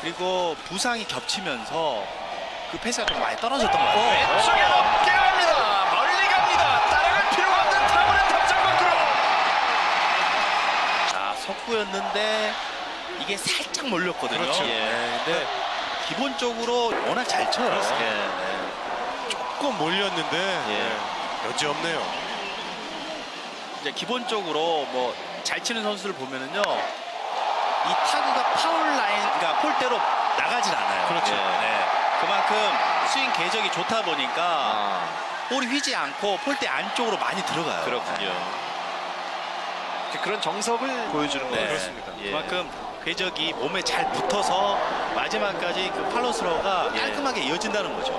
그리고 부상이 겹치면서 그 패스가 좀 많이 떨어졌던 것 같아요. 어, 석구였는데 이게 살짝 몰렸거든요. 그렇죠. 예, 근데 기본적으로 워낙 잘 쳐요. 예, 네. 조금 몰렸는데 예. 여지 없네요. 이제 기본적으로 뭐 잘 치는 선수를 보면은요, 이 타구가 파울 라인, 그러니까 폴대로 나가질 않아요. 그렇죠. 예, 네. 그만큼 스윙 궤적이 좋다 보니까 아, 볼이 휘지 않고 폴대 안쪽으로 많이 들어가요. 그렇군요. 그런 정석을 보여주는 네. 거예요. 그렇습니다. 예. 그만큼 궤적이 몸에 잘 붙어서 마지막까지 그 팔로스로가 예. 깔끔하게 이어진다는 거죠.